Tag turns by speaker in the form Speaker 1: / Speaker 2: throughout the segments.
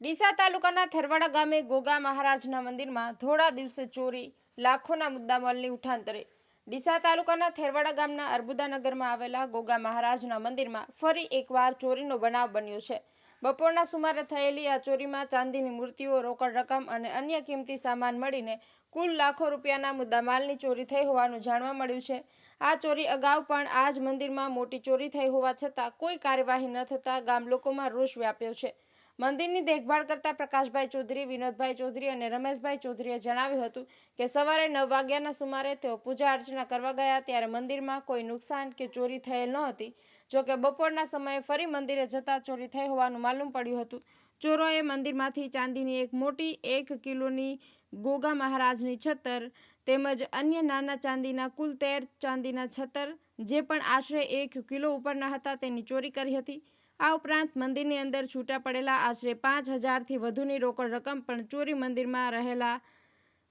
Speaker 1: ડીસા તાલુકાના થરવાડા ગામે ગોગા મહારાજના મંદિરમાં થોડા દિવસે ચોરી, લાખોના મુદ્દામાલની ઉઠાંતરે. ડીસા તાલુકાના થેરવાડા ગામના અર્બુદાનગરમાં આવેલા ગોગા મહારાજના મંદિરમાં ફરી એકવાર ચોરીનો બનાવ બન્યો છે. બપોરના સુમારે થયેલી આ ચોરીમાં ચાંદીની મૂર્તિઓ, રોકડ રકમ અને અન્ય કિંમતી સામાન મળીને કુલ લાખો રૂપિયાના મુદ્દામાલની ચોરી થઈ હોવાનું જાણવા મળ્યું છે. આ ચોરી અગાઉ પણ આ જ મંદિરમાં મોટી ચોરી થઈ હોવા છતાં કોઈ કાર્યવાહી ન થતાં ગામ લોકોમાં રોષ વ્યાપ્યો છે. મંદિરની દેખભાળ કરતા પ્રકાશભાઈ ચૌધરી, વિનોદભાઈ ચૌધરી અને રમેશભાઈ ચૌધરીએ જણાવ્યું હતું કે સવારે નવ વાગ્યાના સુમારે તેઓ પૂજા અર્ચના કરવા ગયા ત્યારે મંદિરમાં કોઈ નુકસાન કે ચોરી થયેલ નહોતી. જોકે બપોરના સમયે ફરી મંદિરે જતા ચોરી થઈ હોવાનું માલુમ પડ્યું હતું. ચોરોએ મંદિરમાંથી ચાંદીની એક મોટી એક કિલોની ગોગા મહારાજની છતર તેમજ અન્ય નાના ચાંદીના કુલ તેર ચાંદીના છતર જે પણ આશરે એક કિલો ઉપરના હતા તેની ચોરી કરી હતી. આ ઉપરાંત મંદિરની અંદર છૂટા પડેલા આશરે પાંચ હજારથી વધુની રોકડ રકમ પણ ચોરી મંદિરમાં રહેલા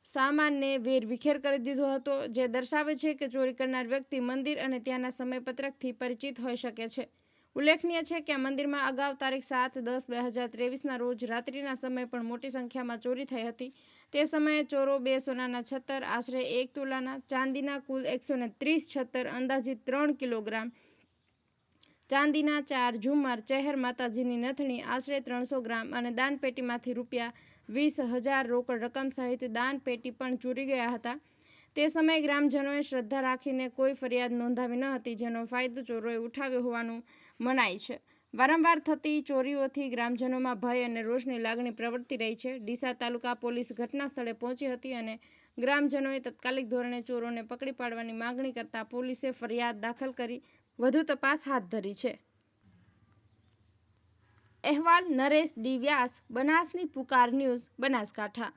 Speaker 1: સામાનને વેર વિખેર કરી દીધો હતો, જે દર્શાવે છે કે ચોરી કરનાર વ્યક્તિ મંદિર અને ત્યાંના સમયપત્રકથી પરિચિત હોઈ શકે છે. ઉલ્લેખનીય છે કે આ મંદિરમાં અગાઉ તારીખ સાત દસ બે હજાર ત્રેવીસના રોજ રાત્રિના સમયે પણ મોટી સંખ્યામાં ચોરી થઈ હતી. તે સમયે ચોરો બે સોનાના છત્તર, આશરે એક તોલાના, ચાંદીના કુલ એકસો ત્રીસ છત્તર, અંદાજિત ત્રણ કિલોગ્રામ ચાંદીના ચાર ઝુમર ચહેર માતાજીની નથણી, આશરે ત્રણસો ગ્રામ અને દાનપેટીમાંથી રૂપિયા વીસ હજાર રોકડ રકમ સહિત દાનપેટી પણ ચોરી ગયા હતા. તે સમયે ગ્રામજનોએ શ્રદ્ધા રાખીને કોઈ ફરિયાદ નોંધાવી ન હતી, જેનો ફાયદો ચોરોએ ઉઠાવ્યો હોવાનું મનાય છે. વારંવાર થતી ચોરીઓથી ગ્રામજનોમાં ભય અને રોષની લાગણી પ્રવર્તી રહી છે. ડીસા તાલુકા પોલીસ ઘટના સ્થળે પહોંચી હતી અને ગ્રામજનોએ તત્કાલિક ધોરણે ચોરોને પકડી પાડવાની માગણી કરતા પોલીસે ફરિયાદ દાખલ કરી વધુ તપાસ હાથ ધરી છે. અહેવાલ નરેશ ડી વ્યાસ બનાસની પુકાર ન્યૂઝ બનાસકાંઠા.